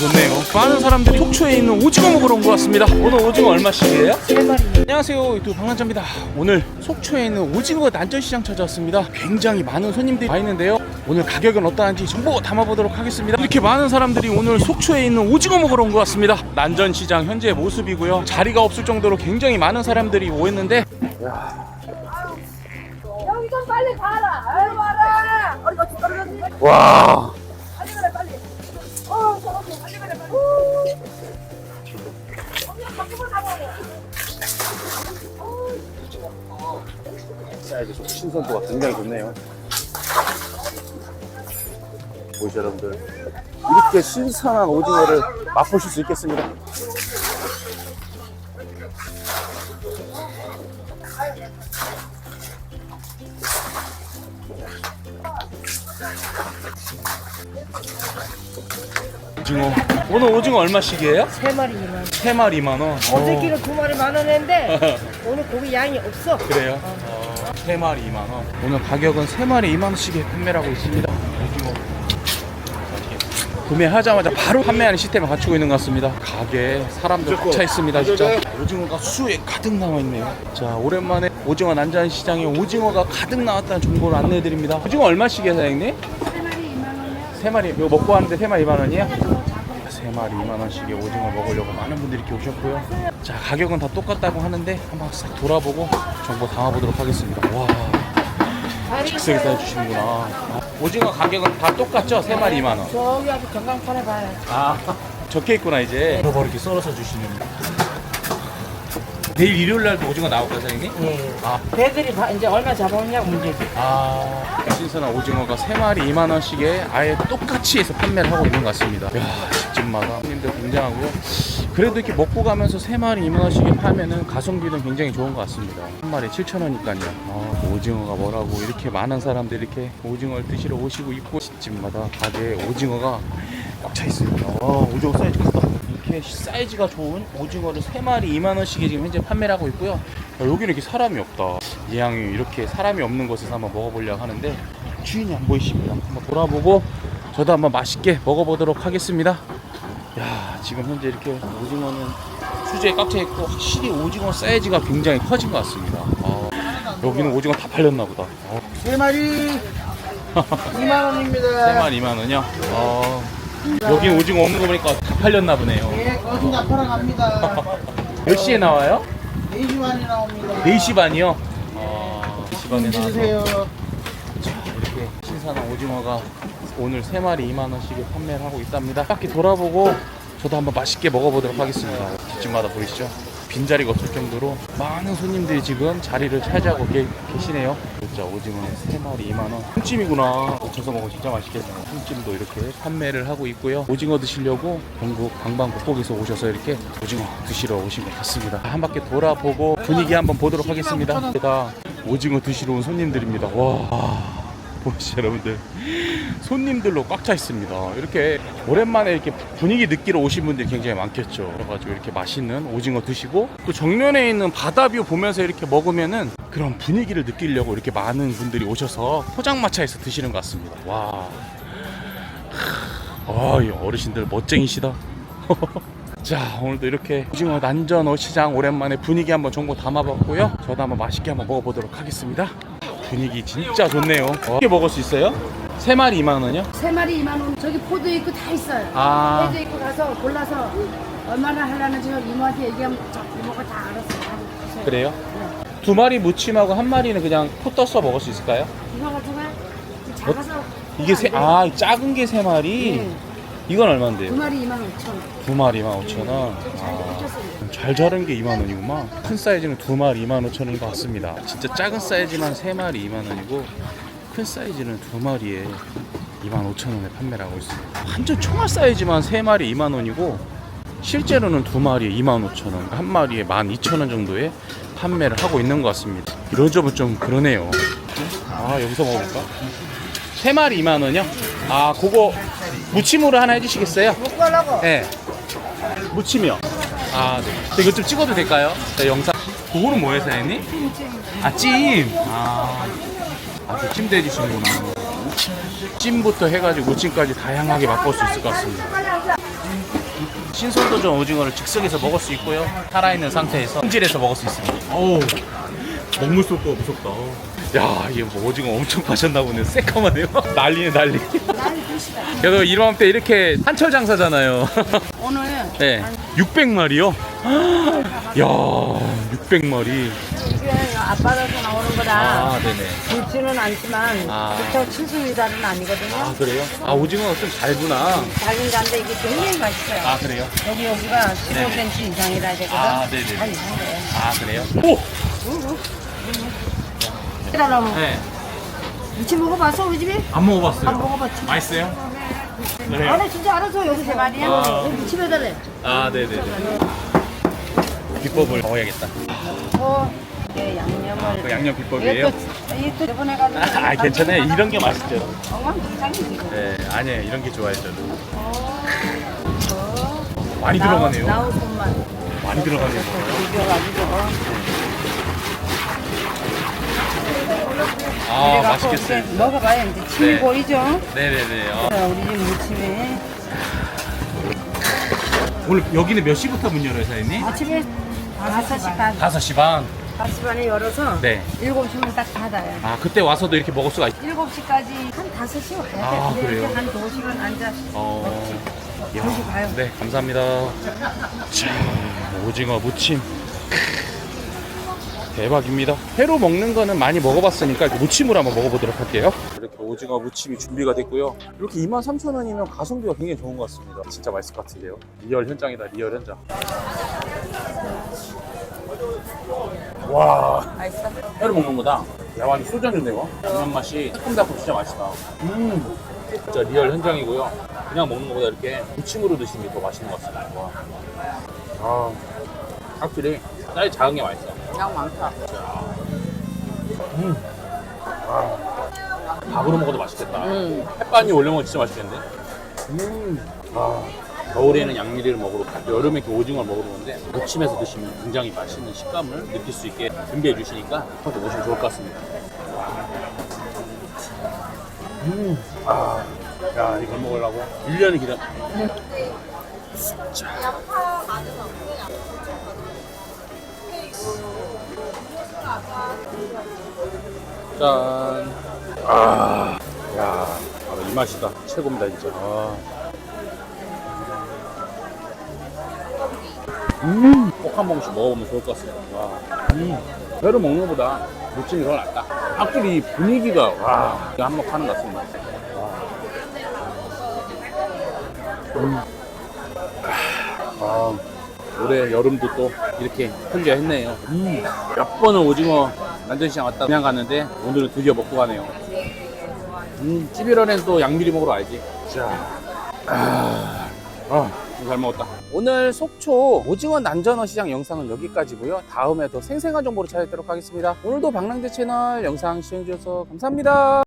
좋네요. 많은 사람들이 속초에 있는 오징어 먹으러 온 것 같습니다. 오늘 오징어 얼마씩이에요? 세 마리. 안녕하세요 유튜브 방랑자입니다 오늘 속초에 있는 오징어 난전시장 찾아왔습니다 굉장히 많은 손님들이 와 있는데요 오늘 가격은 어떠한지 정보 담아보도록 하겠습니다 이렇게 많은 사람들이 오늘 속초에 있는 오징어 먹으러 온 것 같습니다 난전시장 현재 모습이고요 자리가 없을 정도로 굉장히 많은 사람들이 오했는데 여기 좀 빨리 가라. 아유 가라. 어디 어디 떨어졌니? 와 사이즈 좋고 신선도가 굉장히 좋네요. 보이죠 여러분들? 이렇게 신선한 오징어를 맛보실 수 있겠습니다 오징어 오늘 오징어 얼마씩이에요? 세 마리 이만 원. 세 마리 2만 원. 어저께는 두 마리 만 원인데 오늘 고기 양이 없어. 그래요? 어, 세 마리 2만 원. 오늘 가격은 세 마리 2만 원씩에 판매를 하고 있습니다. 오징어. 구매하자마자 바로 판매하는 시스템을 갖추고 있는 것 같습니다. 가게에 사람들 꽉차 있습니다, 진짜. 오징어가 수에 가득 나와 있네요. 자, 오랜만에 오징어 난장 시장에 오징어가 가득 나왔다는 정보를 안내해 드립니다. 오징어 얼마씩이에요, 사장님? 세 마리 2만 원이야. 세 마리 이거 먹고 하는데 세 마리 2만 원이요? 세 마리 2만 원씩의 오징어 먹으려고 많은 분들이 이렇게 오셨고요. 자 가격은 다 똑같다고 하는데 한번 싹 돌아보고 정보 담아보도록 하겠습니다. 와 즉석에서 해주시는구나. 아, 오징어 가격은 다 똑같죠? 세 마리 2만 원. 저기 앞에 전광판에 봐요. 아 적혀 있구나 이제. 여러 이렇게 썰어서 주시는. 내일 일요일 날도 오징어 나올까요, 사장님? 예. 아 배들이 다 이제 얼마 잡아오냐 문제지. 아, 신선한 오징어가 세마리 2만 원씩에 아예 똑같이 해서 판매를 하고 있는 것 같습니다. 야, 집집마다 손님들 굉장하고요. 그래도 이렇게 먹고 가면서 세마리 2만 원씩에 파면은 가성비는 굉장히 좋은 것 같습니다. 한 마리 7천 원이니까요. 아, 오징어가 뭐라고 이렇게 많은 사람들이 이렇게 오징어를 드시러 오시고 있고 집집마다 가게에 오징어가 꽉 차 있습니다. 와, 오징어 사이즈 크다. 이렇게 사이즈가 좋은 오징어를 세마리 2만 원씩에 지금 현재 판매를 하고 있고요. 야, 여기는 이렇게 사람이 없다. 이왕이 이렇게 사람이 없는 곳에서 한번 먹어보려고 하는데 주인이 안 보이십니다. 한번 돌아보고 저도 한번 맛있게 먹어보도록 하겠습니다. 야, 지금 현재 이렇게 오징어는 수제에 꽉차 있고 확실히 오징어 사이즈가 굉장히 커진 것 같습니다. 아, 여기는 오징어 다 팔렸나 보다. 어, 세 마리 2만 원입니다. 세 마리 2만 원이요? 어, 여기 오징어 없는 거 보니까 다 팔렸나 보네요. 예, 거진 다 팔아갑니다. 몇 시에 나와요? 4시 반에 나옵니다. 4시 반이요? 아, 4시 반에 나와서 주세요. 이렇게 신선한 오징어가 오늘 3마리 2만원씩에 판매를 하고 있답니다 바퀴 돌아보고 저도 한번 맛있게 먹어보도록 하겠습니다 집집마다 보이시죠? 빈자리가 없을 정도로 많은 손님들이 지금 자리를 차지하고 계, 계시네요. 진짜 오징어는 3마리 2만원. 흠찜이구나. 묻혀서 먹으면 진짜 맛있겠네요 흠찜도 이렇게 판매를 하고 있고요. 오징어 드시려고 전국 방방곡곡에서 오셔서 이렇게 오징어 드시러 오신 것 같습니다. 한 바퀴 돌아보고 분위기 한번 보도록 하겠습니다. 제가 오징어 드시러 온 손님들입니다. 와 보시죠 여러분들. 손님들로 꽉 차 있습니다. 이렇게 오랜만에 이렇게 분위기 느끼러 오신 분들이 굉장히 많겠죠 그래가지고 이렇게 맛있는 오징어 드시고 또 정면에 있는 바다뷰 보면서 이렇게 먹으면은 그런 분위기를 느끼려고 이렇게 많은 분들이 오셔서 포장마차에서 드시는 것 같습니다 와 아, 이 어르신들 멋쟁이시다. 자, 오늘도 이렇게 오징어 난전 시장 오랜만에 분위기 한번 정보 담아봤고요. 저도 한번 맛있게 한번 먹어보도록 하겠습니다. 분위기 진짜 좋네요. 어떻게 먹을 수 있어요? 세 마리 2만 원이요? 세 마리 2만 원. 저기 포도 있고 다 있어요. 아, 포도 있고 가서 골라서 얼마나 하려는지 이모한테 얘기하면 저 이모가 다 알아서 다 해주세요. 그래요? 두 마리 무침하고 한 마리는 그냥 포 떠서 먹을 수 있을까요? 이거 가져가. 작아서 이게 세, 아, 작은 게 세 마리? 네. 이건 두 얼마인데요? 마리 2만 5천 원. 두 마리만 5천 원. 잘 아. 익혔어요. 잘 자른 게 2만 원이구만. 큰 사이즈는 두 마리 2만 5천 원인 것 같습니다. 진짜 작은 사이즈만 세 마리 2만 원이고 큰 사이즈는 두 마리에 2만 5천 원에 판매를 하고 있습니다. 완전 총알 사이즈만 세 마리 2만 원이고 실제로는 두 마리에 2만 5천 원, 한 마리에 1만 2천 원 정도에 판매를 하고 있는 것 같습니다. 이런 점은 좀 그러네요. 아 여기서 먹어볼까? 세 마리 2만 원이요? 아 그거 무침으로 하나 해주시겠어요? 먹고 하려고. 네. 무침이요. 아, 네. 저 이거 좀 찍어도 될까요? 자, 영상. 그거는 뭐예요, 사장님? 아, 찜. 아, 아, 그 찜도 해주시는구나. 찜부터 해가지고 무침까지 다양하게 맛볼 수 있을 것 같습니다. 신선도전 오징어를 즉석에서 먹을 수 있고요. 살아있는 상태에서 품질해서 먹을 수 있습니다. 어우, 먹물 쏠거 무섭다. 야, 이게 뭐 오징어 엄청 파셨나 보네. 새까마네요. 난리네, 난리. 그래도 이맘때 이렇게 한철 장사잖아요. 오늘 네. 600마리요? 야, 600마리. 앞바다에서 나오는 거라 아, 네네. 굵지는 않지만 아. 그렇다고 칠순이다는 아니거든요. 아, 그래요? 아, 오징어가 좀 달구나. 달린 간데 이게 굉장히 맛있어요. 아, 그래요? 여기 여기가 15cm 이상이라 되거든. 아, 네네. 이상 거예요. 아, 그래요? 오! 해달라면 네. 무침 먹어봤어 우리 집에? 안 먹어봤어요. 안 먹어봤지. 맛있어요? 네. 아니 진짜 알아서 여기 세 마리야. 아. 여기 무침 해달래. 아, 네네네. 비법을 먹어야겠다. 어, 이게 양념을. 그 양념 비법이에요? 이또 저번에 가서. 아, 괜찮아요. 이런 게 맛있죠. 엉망진창이지. 네, 아니에요. 이런 게 좋아요, 저는. 어. 많이 들어가네요. 나우 손만 많이 들어가네요. 비벼가지고. 아, 맛있겠어요. 먹어봐야 이제 침이 네. 보이죠? 네네네. 아. 자, 우리 집 무침에 오늘 여기는 몇 시부터 문 열어요, 사장님? 아침에 다섯 시 반, 5시 반. 반에 열어서 네. 일곱 시면 딱 닫아요. 아, 그때 와서도 이렇게 먹을 수가 있... 일곱 시까지 한 다섯 시 와야 돼. 아, 그래요? 이제 한두 시간 앉아. 어... 이야, 다시 가요. 네, 감사합니다. 자, 오징어 무침. 대박입니다. 회로 먹는 거는 많이 먹어봤으니까 이렇게 무침으로 한번 먹어보도록 할게요. 이렇게 오징어 무침이 준비가 됐고요. 이렇게 23,000원이면 가성비가 굉장히 좋은 것 같습니다. 진짜 맛있을 것 같은데요. 리얼 현장이다, 리얼 현장. 와, 맛있어? 회로 먹는 거다. 야, 완전 소전인데요. 양념 맛이 새콤달콤 진짜 맛있다. 음, 진짜 리얼 현장이고요. 그냥 먹는 것보다 이렇게 무침으로 드시는 게 더 맛있는 것 같습니다. 와. 아, 확실히 쌀이 작은 게 맛있어. 양 많다. 음. 아, 밥으로 먹어도 맛있겠다. 음. 햇반이 올려 먹으면 진짜 맛있겠는데? 음. 아, 겨울에는 양미리를 먹으러 가고 여름에 이렇게 오징어를 먹으러 오는데 무침에서 드시면 굉장히 맛있는 식감을 느낄 수 있게 준비해 주시니까 한번 오시면 좋을 것 같습니다. 음. 아, 야, 이걸 먹으려고 1년을 기다. 짠. 아, 야, 바로 이 맛이다. 최고입니다, 진짜. 아. 음, 꼭 한 번씩 먹어보면 좋을 것 같습니다. 와. 음, 회로 먹는 것보다 무침이 더 낫다. 확실히 이 분위기가, 와, 한몫하는 것 같습니다. 와. 음. 아, 올해 여름도 또 이렇게 혼자했네요. 음, 몇 번을 오징어 난전시장 왔다 그냥 갔는데 오늘은 드디어 먹고 가네요. 음, 11월엔 또 양미리 먹으러 와야지. 자, 아, 아, 잘 먹었다. 오늘 속초 오징어 난전어 시장 영상은 여기까지고요. 다음에 더 생생한 정보로 찾아뵙도록 하겠습니다. 오늘도 방랑제 채널 영상 시청해주셔서 감사합니다.